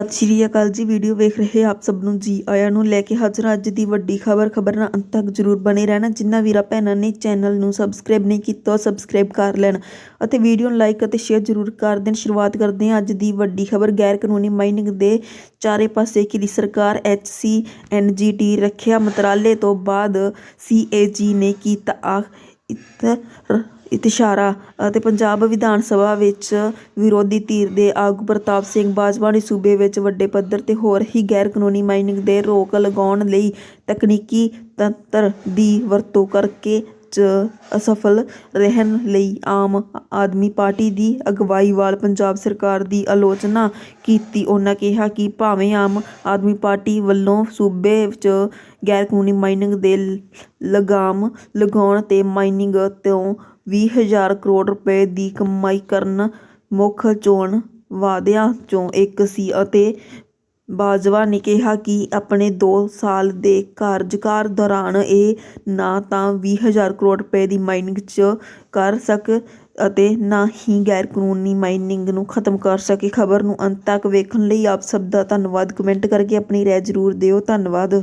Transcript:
ਸਤਿ ਸ਼੍ਰੀ ਅਕਾਲ ਜੀ। ਵੀਡੀਓ ਵੇਖ ਰਹੇ ਆਪ ਸਭ ਨੂੰ ਜੀ ਆਇਆਂ ਨੂੰ ਲੈ ਕੇ ਹਾਜ਼ਰ ਅੱਜ ਦੀ ਵੱਡੀ ਖਬਰ ਖਬਰ ਨਾਲ ਅੰਤ ਤੱਕ ਜਰੂਰ ਬਣੇ ਰਹਿਣਾ। ਜਿੰਨਾ ਵੀਰਾ ਭੈਣਾਂ ਨੇ ਚੈਨਲ ਨੂੰ ਸਬਸਕ੍ਰਾਈਬ ਨਹੀਂ ਕੀਤਾ, ਉਹ ਸਬਸਕ੍ਰਾਈਬ ਕਰ ਲੈਣ ਅਤੇ ਵੀਡੀਓ ਨੂੰ ਲਾਈਕ ਅਤੇ ਸ਼ੇਅਰ ਜਰੂਰ ਕਰ ਦੇਣ। ਸ਼ੁਰੂਆਤ ਕਰਦੇ ਹਾਂ ਅੱਜ ਦੀ ਵੱਡੀ ਖਬਰ। ਗੈਰ ਕਾਨੂੰਨੀ ਮਾਈਨਿੰਗ ਦੇ ਚਾਰੇ ਪਾਸੇ ਕਿਲੀ ਸਰਕਾਰ ਐਚਸੀ ਐਨਜੀਟੀ ਰੱਖਿਆ? ਮੰਤਰਾਲੇ ਤੋਂ ਬਾਅਦ ਸੀਏਜੀ ਨੇ ਕੀਤਾ ਆ ਇਤਰ ਅਤੇ ਪੰਜਾਬ ਵਿਧਾਨ ਸਭਾ ਵਿੱਚ ਵਿਰੋਧੀ ਧਿਰ ਦੇ ਆਗੂ ਪ੍ਰਤਾਪ ਸਿੰਘ ਬਾਜਵਾ ਨੇ ਸੂਬੇ ਵਿੱਚ ਵੱਡੇ ਪੱਧਰ ਤੇ ਹੋ ਰਹੀ ਗੈਰ ਕਾਨੂੰਨੀ ਮਾਈਨਿੰਗ ਦੇ ਰੋਕ ਲਗਾਉਣ ਲਈ ਤਕਨੀਕੀ ਤੰਤਰ ਦੀ ਵਰਤੋਂ ਕਰਕੇ ਚ ਅਸਫਲ ਰਹਿਣ ਲਈ ਆਮ ਆਦਮੀ ਪਾਰਟੀ ਦੀ ਅਗਵਾਈ ਵਾਲ ਪੰਜਾਬ ਸਰਕਾਰ ਦੀ ਆਲੋਚਨਾ ਕੀਤੀ। ਉਹਨਾਂ ਕਿਹਾ ਕਿ ਭਾਵੇਂ ਆਮ ਆਦਮੀ ਪਾਰਟੀ ਵੱਲੋਂ ਸੂਬੇ 'ਚ ਗੈਰ ਕਾਨੂੰਨੀ ਮਾਈਨਿੰਗ ਦੇ ਲਗਾਮ ਲਗਾਉਣ ਤੇ ਮਾਈਨਿੰਗ ਤੋਂ ਵੀਹ ਹਜ਼ਾਰ ਕਰੋੜ ਰੁਪਏ ਦੀ ਕਮਾਈ ਕਰਨ ਮੁੱਖ ਚੋਣ ਵਾਅਦਿਆਂ 'ਚੋਂ ਇੱਕ ਸੀ ਅਤੇ ਬਾਜਵਾ ਨੇ ਕਿਹਾ ਕਿ ਆਪਣੇ ਦੋ ਸਾਲ ਦੇ ਕਾਰਜਕਾਲ ਦੌਰਾਨ ਇਹ ਨਾ ਤਾਂ ਵੀਹ ਹਜ਼ਾਰ ਕਰੋੜ ਰੁਪਏ ਦੀ ਮਾਈਨਿੰਗ 'ਚ ਕਰ ਸਕ ਅਤੇ ਨਾ ਹੀ ਗੈਰ ਕਾਨੂੰਨੀ ਮਾਈਨਿੰਗ ਨੂੰ ਖਤਮ ਕਰ ਸਕੇ। ਖਬਰ ਨੂੰ ਅੰਤ ਤੱਕ ਵੇਖਣ ਲਈ ਆਪ ਸਭ ਦਾ ਧੰਨਵਾਦ। ਕਮੈਂਟ ਕਰਕੇ ਆਪਣੀ ਰਾਏ ਜ਼ਰੂਰ ਦਿਓ। ਧੰਨਵਾਦ।